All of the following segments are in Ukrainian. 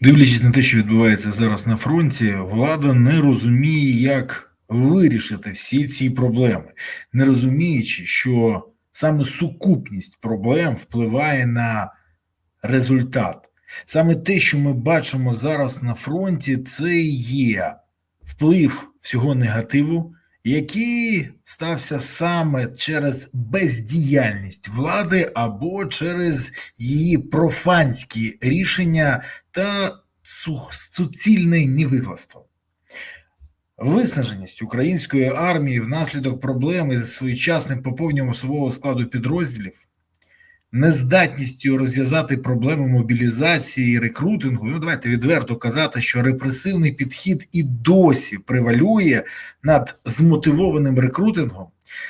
Дивлячись на те, що відбувається зараз на фронті, влада не розуміє, як вирішити всі ці проблеми, не розуміючи, що саме сукупність проблем впливає на результат. Саме те, що ми бачимо зараз на фронті, це є вплив всього негативу, який стався саме через бездіяльність влади або через її профанські рішення та суцільне невигластво. Виснаженість української армії внаслідок проблеми з своєчасним поповненням особового складу підрозділів, нездатністю розв'язати проблему мобілізації і рекрутингу. Ну, давайте відверто казати, що репресивний підхід і досі превалює над змотивованим рекрутингом,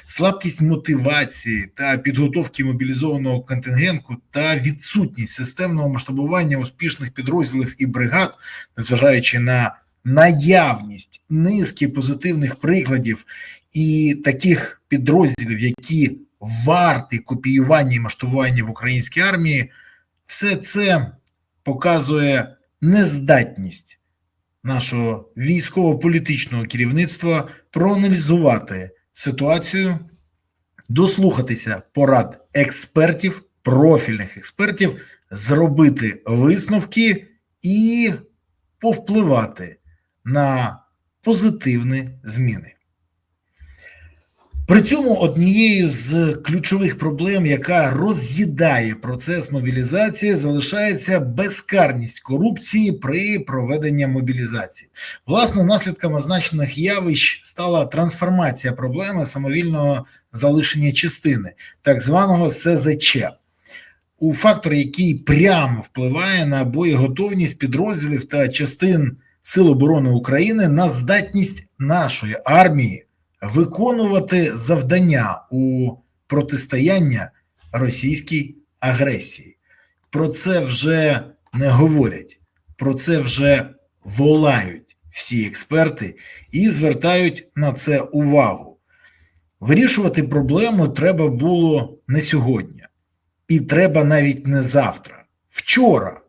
слабкість мотивації та підготовки мобілізованого контингенту та відсутність системного масштабування успішних підрозділів і бригад, незважаючи на наявність низки позитивних прикладів і таких підрозділів, які варті копіювання і масштабування в українській армії, все це показує нездатність нашого військово-політичного керівництва проаналізувати ситуацію, дослухатися порад експертів, профільних експертів, зробити висновки і повпливати на позитивні зміни. При цьому однією з ключових проблем, яка роз'їдає процес мобілізації, залишається безкарність корупції при проведенні мобілізації. Власне, наслідком означених явищ стала трансформація проблеми самовільного залишення частини, так званого СЗЧ, у фактор, який прямо впливає на боєготовність підрозділів та частин Сил оборони України на здатність нашої армії виконувати завдання у протистояння російській агресії. Про це вже не говорять, про це вже волають всі експерти і звертають на це увагу. Вирішувати проблему треба було не сьогодні, і треба навіть не завтра. Вчора.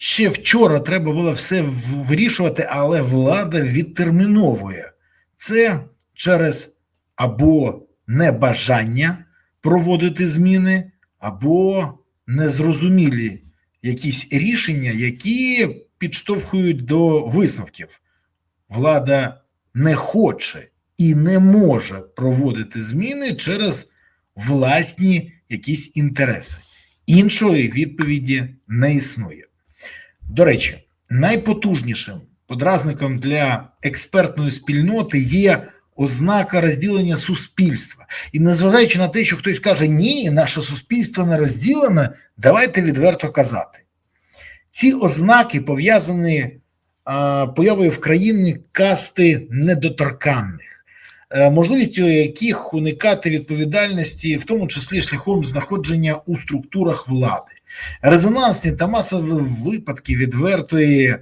Ще вчора треба було все вирішувати, але влада відтерміновує це через або небажання проводити зміни, або незрозумілі якісь рішення, які підштовхують до висновків. Влада не хоче і не може проводити зміни через власні якісь інтереси. Іншої відповіді не існує. До речі, найпотужнішим подразником для експертної спільноти є ознака розділення суспільства. І незважаючи на те, що хтось каже, ні, наше суспільство не розділене, давайте відверто казати. Ці ознаки пов'язані появою в країні касти недоторканних, е, можливістю яких уникати відповідальності, в тому числі шляхом знаходження у структурах влади резонансні та масові випадки відвертої,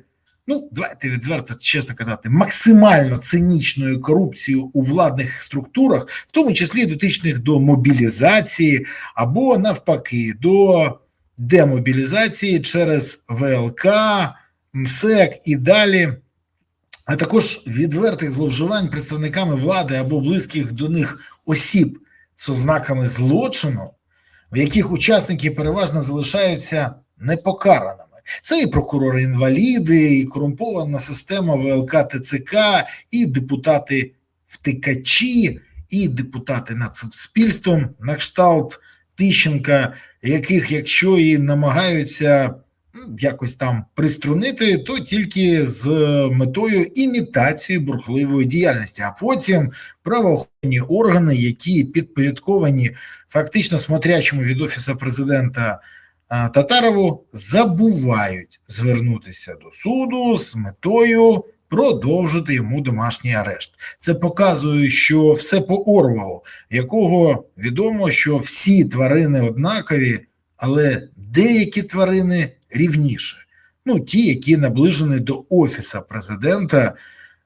ну давайте відверто чесно казати, максимально цинічної корупції у владних структурах, в тому числі дотичних до мобілізації або навпаки до демобілізації через ВЛК, МСЕК і далі. А також відвертих зловживань представниками влади або близьких до них осіб з ознаками злочину, в яких учасники переважно залишаються непокараними. Це і прокурори інваліди, і корумпована система ВЛК ТЦК, і депутати втикачі, і депутати над суспільством на кшталт Тищенка, яких, якщо і намагаються якось там приструнити, то тільки з метою імітації бурхливої діяльності, а потім правоохоронні органи, які підпорядковані фактично смотрячому від офісу президента Татарову, забувають звернутися до суду з метою продовжити йому домашній арешт. Це показує, що все по Орвалу, якого відомо, що всі тварини однакові, але деякі тварини рівніше. Ну, ті, які наближені до офіса президента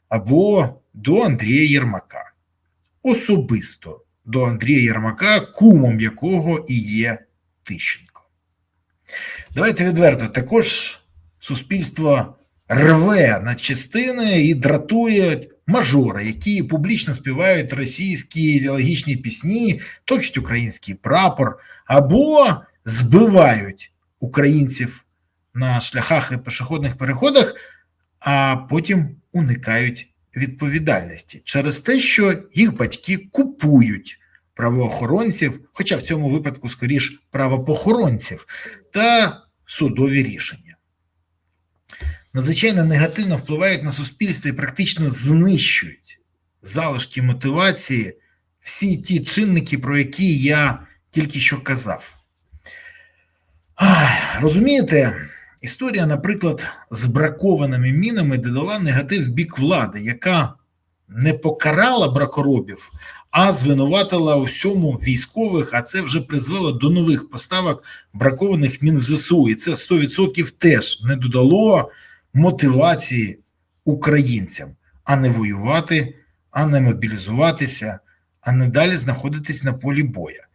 або до Андрія Єрмака. Особисто до Андрія Єрмака, кумом якого і є Тищенко. Давайте відверто, також суспільство рве на частини і дратує мажори, які публічно співають російські ідеологічні пісні, точать український прапор або збивають українців на шляхах і пішохідних переходах, а потім уникають відповідальності через те, що їх батьки купують правоохоронців, хоча в цьому випадку скоріш правопохоронців, та судові рішення. Надзвичайно негативно впливають на суспільство і практично знищують залишки мотивації всі ті чинники, про які я тільки що казав. Розумієте, історія, наприклад, з бракованими мінами додала негатив в бік влади, яка не покарала бракоробів, а звинуватила у всьому військових, а це вже призвело до нових поставок бракованих мін в ЗСУ. І це 100% теж не додало мотивації українцям, а не воювати, а не мобілізуватися, а не далі знаходитись на полі боя.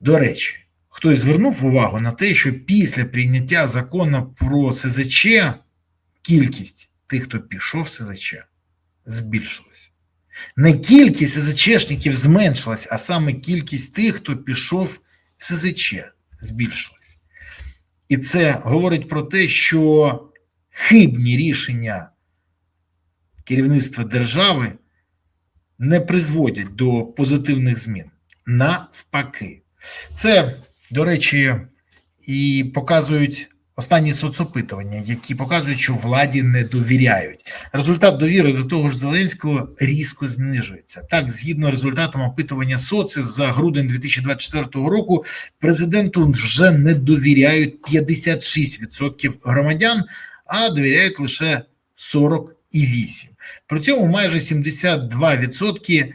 До речі, хтось звернув увагу на те, що після прийняття закону про СЗЧ кількість тих, хто пішов в СЗЧ, збільшилась. Не кількість СЗЧшників зменшилась, а саме кількість тих, хто пішов в СЗЧ, збільшилась. І це говорить про те, що хибні рішення керівництва держави не призводять до позитивних змін. Навпаки. Це, до речі, і показують останні соцопитування, які показують, що владі не довіряють. Результат довіри до того ж Зеленського різко знижується. Так, згідно результатам опитування соци за грудень 2024 року, президенту вже не довіряють 56% громадян, а довіряють лише 48%. При цьому майже 72%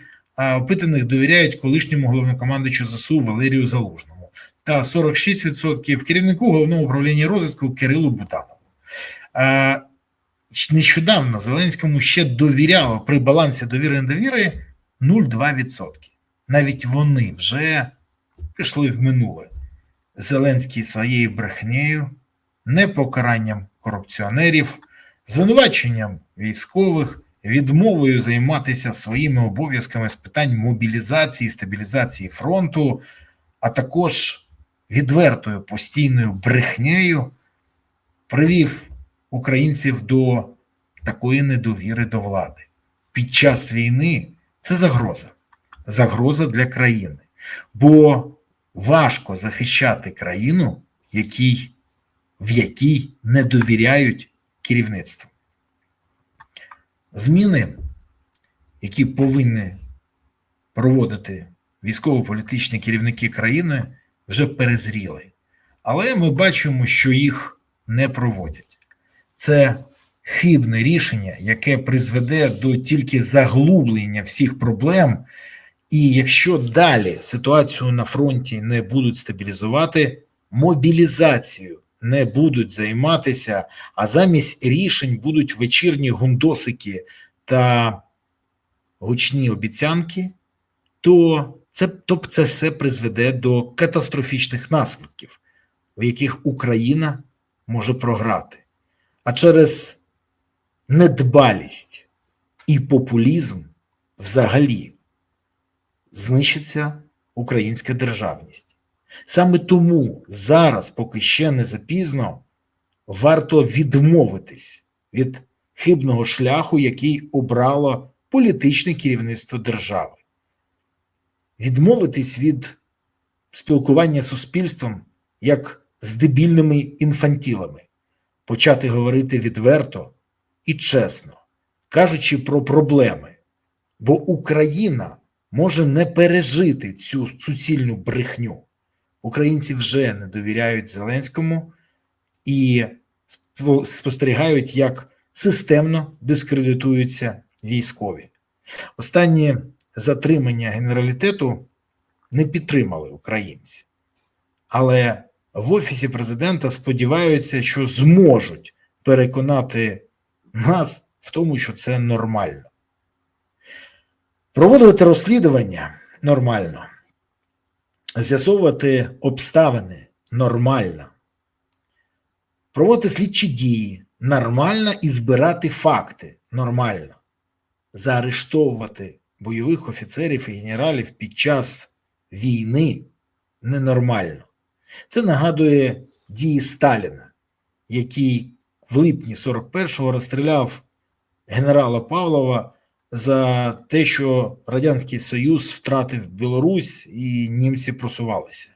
опитаних довіряють колишньому головнокомандуючу ЗСУ Валерію Залужному та 46% керівнику головного управління розвитку Кирилу Бутанову. Нещодавно Зеленському ще довіряло при балансі довіри недовіри 0,2%. Навіть вони вже пішли в минуле. Зеленський своєю брехнею, непокаранням корупціонерів, звинуваченням військових, відмовою займатися своїми обов'язками з питань мобілізації, стабілізації фронту, а також відвертою постійною брехнею привів українців до такої недовіри до влади. Під час війни це загроза, загроза для країни, бо важко захищати країну, якій, в якій не довіряють керівництву. Зміни, які повинні проводити військово-політичні керівники країни, вже перезріли. Але ми бачимо, що їх не проводять. Це хибне рішення, яке призведе до тільки заглублення всіх проблем. І якщо далі ситуацію на фронті не будуть стабілізувати, мобілізацію не будуть займатися, а замість рішень будуть вечірні гундосики та гучні обіцянки, то це, то це все призведе до катастрофічних наслідків, в яких Україна може програти. А через недбалість і популізм взагалі знищиться українська державність. Саме тому зараз, поки ще не запізно, варто відмовитись від хибного шляху, який обрало політичне керівництво держави, відмовитись від спілкування з суспільством як з дебільними інфантілами, почати говорити відверто і чесно, кажучи про проблеми, бо Україна може не пережити цю суцільну брехню. Українці вже не довіряють Зеленському і спостерігають, як системно дискредитуються військові. Останні затримання генералітету не підтримали українці, але в Офісі президента сподіваються, що зможуть переконати нас в тому, що це нормально. Проводити розслідування нормально, з'ясовувати обставини нормально, проводити слідчі дії нормально і збирати факти нормально. Заарештовувати бойових офіцерів і генералів під час війни ненормально. Це нагадує дії Сталіна, який в липні 41-го розстріляв генерала Павлова за те, що Радянський Союз втратив Білорусь і німці просувалися.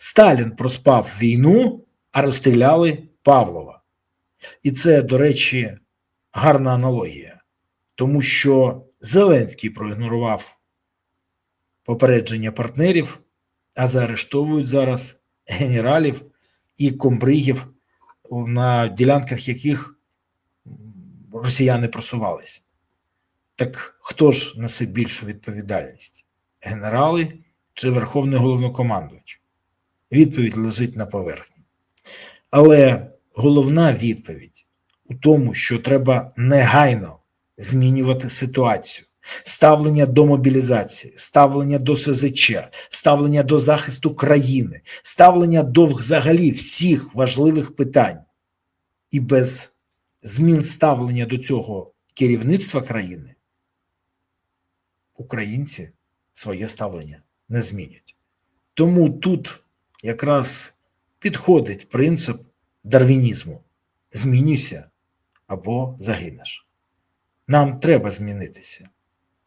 Сталін проспав війну, а розстріляли Павлова. І це, до речі, гарна аналогія, тому що Зеленський проігнорував попередження партнерів, а заарештовують зараз генералів і комбригів, на ділянках яких росіяни просувалися. Так хто ж несе більшу відповідальність? Генерали чи Верховний головнокомандувач? Відповідь лежить на поверхні. Але головна відповідь у тому, що треба негайно змінювати ситуацію. Ставлення до мобілізації, ставлення до СЗЧ, ставлення до захисту країни, ставлення до взагалі всіх важливих питань. І без змін ставлення до цього керівництва країни українці своє ставлення не змінять. Тому тут якраз підходить принцип дарвінізму: змінюйся або загинеш. Нам треба змінитися.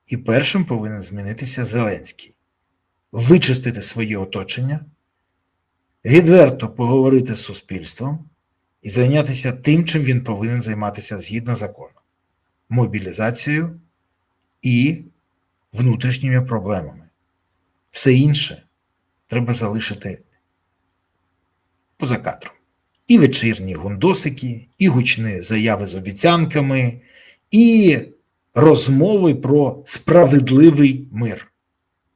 І першим повинен змінитися Зеленський, вичистити своє оточення, відверто поговорити з суспільством і зайнятися тим, чим він повинен займатися згідно закону мобілізацією і внутрішніми проблемами. Все інше треба залишити поза кадром. І вечірні гундосики, і гучні заяви з обіцянками, і розмови про справедливий мир.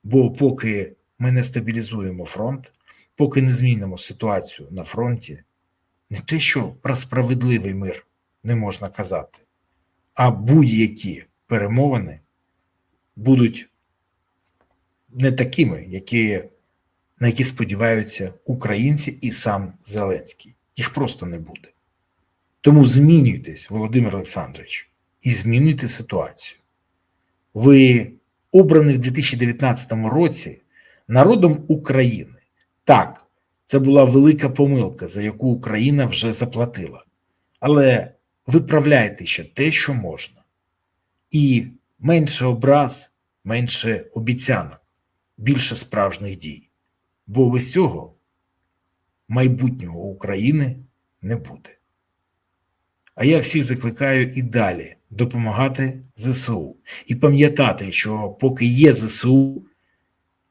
Бо поки ми не стабілізуємо фронт, поки не змінимо ситуацію на фронті, не те, що про справедливий мир не можна казати, а будь-які перемовини будуть не такими, які, на які сподіваються українці і сам Зеленський. Їх просто не буде. Тому змінюйтесь, Володимир Олександрович, і змінюйте ситуацію. Ви обрані в 2019 році народом України. Так, це була велика помилка, за яку Україна вже заплатила. Але виправляйте ще те, що можна. І менше образ, менше обіцянок, більше справжніх дій. Бо без цього майбутнього України не буде. А я всіх закликаю і далі допомагати ЗСУ і пам'ятати, що поки є ЗСУ,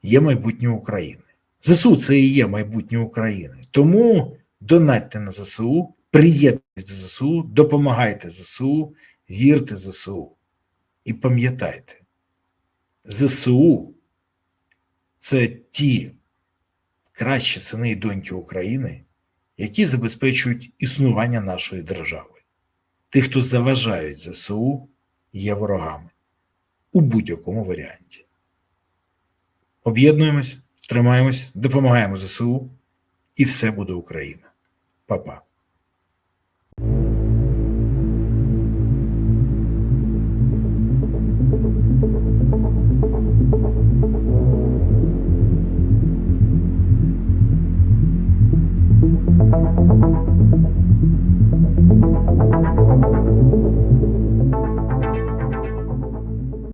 є майбутнє України. ЗСУ це і є майбутнє України. Тому донатьте на ЗСУ, приєднуйтесь до ЗСУ, допомагайте ЗСУ, вірте ЗСУ. І пам'ятайте, ЗСУ це ті кращі сини і доньки України, які забезпечують існування нашої держави тих, хто заважають ЗСУ, є ворогами у будь-якому варіанті. Об'єднуємось, тримаємось, допомагаємо ЗСУ, і все буде Україна. Па-па.